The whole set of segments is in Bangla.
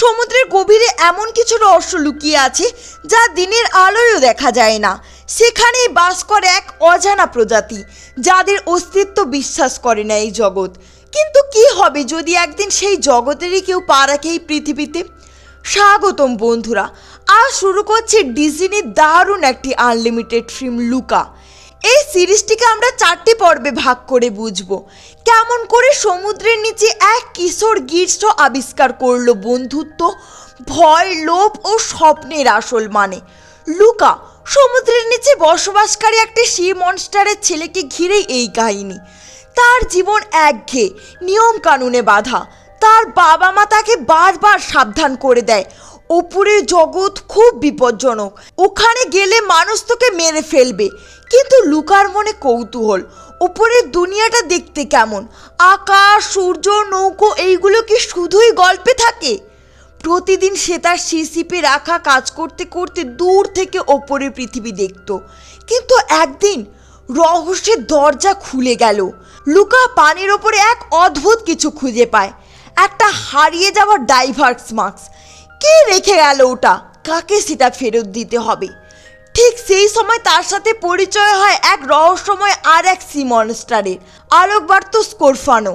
সমুদ্রের গভীরে এমন কিছু রহস্য লুকিয়ে আছে যা দিনের আলোয়ও দেখা যায় না। সেখানেই বাস করে এক অজানা প্রজাতি, যাদের অস্তিত্ব বিশ্বাস করে না এই জগৎ। কিন্তু কি হবে যদি একদিন সেই জগতেরই কেউ পা রাখে এই পৃথিবীতে? স্বাগতম বন্ধুরা, আজ শুরু করছে ডিজনির দারুণ একটি আনলিমিটেড ফিল্ম লুকা। এই সিরিজটিকে আমরা চারটি পর্বে ভাগ করে বুঝব। কেমন করে সমুদ্রের নিচে এক কিশোর গির্স আবিষ্কার করল বন্ধুত্ব, ভয়, লোভ ও স্বপ্নের আসল মানে। লুকা, সমুদ্রের নিচে বসবাসকারী একটি সি মনস্টারের ছেলেকে ঘিরেই এই কাহিনী। তার জীবন একঘেয়ে নিয়ম কানুনে বাধা। তার বাবা মা তাকে বারবার সাবধান করে দেয়। ওপরের জগৎ খুব বিপজ্জনক। ওখানে গেলে মানুষ তোকে মেরে ফেলবে। কিন্তু লুকার মনে কৌতূহল ওপরের দুনিয়াটা দেখতে কেমন? আকাশ, সূর্য, নৌকো, এইগুলো কি শুধুই গল্পে থাকে? প্রতিদিন সে তার সিসিপি রাখা কাজ করতে করতে দূর থেকে ওপরের পৃথিবী দেখত। কিন্তু একদিন রহস্যের দরজা খুলে গেল। লুকা পানির ওপরে এক অদ্ভুত কিছু খুঁজে পায়। একটা হারিয়ে যাওয়া ডাইভার্স মাস্ক। কে রেখে গেল ওটা? কাকে সেটা ফেরত দিতে হবে? ঠিক সেই সময় তার সাথে পরিচয় হয় এক রহস্যময় আর এক সি মনস্টারের আলোকবার্ত স্কোরফানো।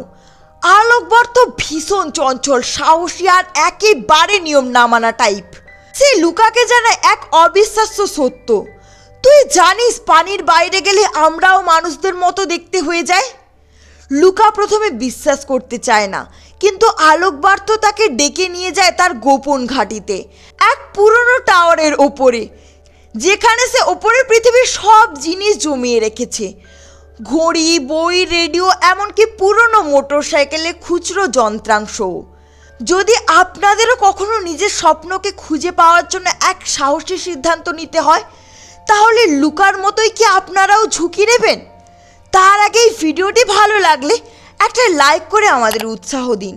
আলোকবর্ত ভীষণ চঞ্চল, সাহসী আর একেবারে নিয়ম না মানা টাইপ সে লুকাকে জানায় এক অবিশ্বাস্য সত্য। তুই জানিস পানির বাইরে গেলে আমরাও মানুষদের মতো দেখতে হয়ে যায় লুকা প্রথমে বিশ্বাস করতে চায় না। কিন্তু আলোকবার্ত তাকে ডেকে নিয়ে যায় তার গোপন ঘাঁটিতে, এক পুরনো টাওয়ারের ওপরে, যেখানে সে ওপরে পৃথিবীর সব জিনিস জমিয়ে রেখেছে। ঘড়ি, বই, রেডিও, এমনকি পুরনো মোটর সাইকেলে খুচরো যন্ত্রাংশও। যদি আপনাদেরও কখনো নিজের স্বপ্নকে খুঁজে পাওয়ার জন্য এক সাহসী সিদ্ধান্ত নিতে হয়, তাহলে লুকার মতোই কি আপনারাও ঝুঁকি নেবেন? তার আগে এই ভিডিওটি ভালো লাগলে একটা লাইক করে আমাদের উৎসাহ দিন।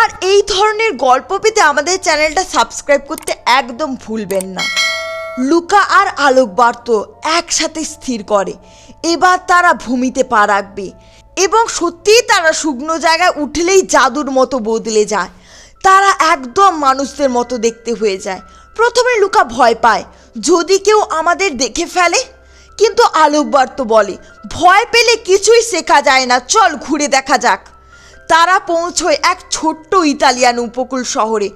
আর এই ধরনের গল্প পেতে আমাদের চ্যানেলটা সাবস্ক্রাইব করতে একদম ভুলবেন না। লুকা আর আলোকবার্ত একসাথে স্থির করে। এবার তারা ভূমিতে পা রাখবে এবং সত্যিই তারা শুকনো জায়গায় উঠলেই জাদুর মতো বদলে যায়। তারা একদম মানুষদের মতো দেখতে হয়ে যায়। প্রথমে লুকা ভয় পায়, যদি কেউ আমাদের দেখে ফেলে কিন্তু আলোকবার্ত বলে, ভয় পেলে কিছুই শেখা যায় না, চল ঘুরে দেখা যাক। তারা পৌঁছয় এক ছোট্ট ইতালিয়ান উপকূল শহরে,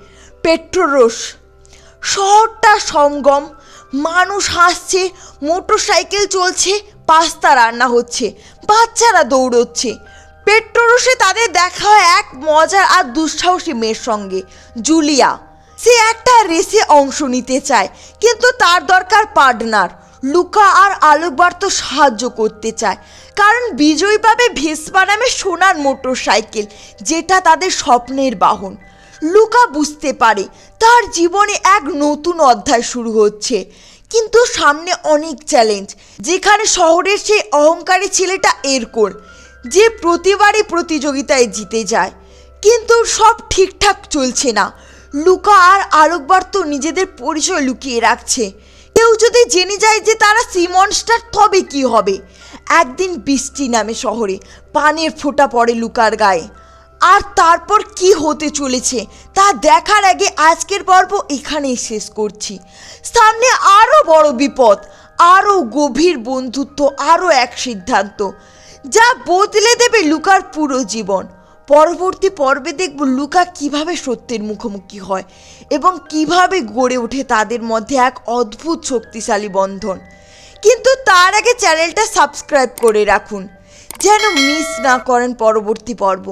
পেট্রোরোস। শহরটা সঙ্গম, মানুষ হাসছে মোটর সাইকেল চলছে, পাস্তা রান্না হচ্ছে, বাচ্চারা দৌড়চ্ছে। পেট্রোরসে তাদের দেখা হয় এক মজার আর দুঃসাহসী মেয়ের সঙ্গে, জুলিয়া। সে একটা রেসে অংশ নিতে চায়, কিন্তু তার দরকার পার্টনার। লুকা আর আলোকবার্ত সাহায্য করতে চায়। কারণ বিজয়ী পাবে ভেসপা নামে সোনার মোটর সাইকেল যেটা তাদের স্বপ্নের বাহন। লুকা বুঝতে পারে, তার জীবনে এক নতুন অধ্যায় শুরু হচ্ছে। কিন্তু সামনে অনেক চ্যালেঞ্জ যেখানে শহরের সেই অহংকারী ছেলেটা এরকোর যে প্রতিবারই প্রতিযোগিতায় জিতে যায়। কিন্তু সব ঠিকঠাক চলছে না। লুকা আর আলোকবার্ত নিজেদের পরিচয় লুকিয়ে রাখছে। কেউ যদি জেনে যায় যে তারা সিমনস্টার তবে কি হবে? একদিন বৃষ্টি নামে শহরে, পানের ফোঁটা পড়ে লুকার গায়ে। আর তারপর কি হতে চলেছে, তা দেখার আগে আজকের পর্ব এখানেই শেষ করছি। সামনে আরও বড় বিপদ আরও গভীর বন্ধুত্ব আরও এক সিদ্ধান্ত, যা বদলে দেবে লুকার পুরো জীবন। পরবর্তী পর্বে দেখব লুকা কীভাবে সত্যের মুখোমুখি হয় এবং কীভাবে গড়ে ওঠে তাদের মধ্যে এক অদ্ভুত শক্তিশালী বন্ধন। কিন্তু তার আগে চ্যানেলটা সাবস্ক্রাইব করে রাখুন, যেন মিস না করেন পরবর্তী পর্ব।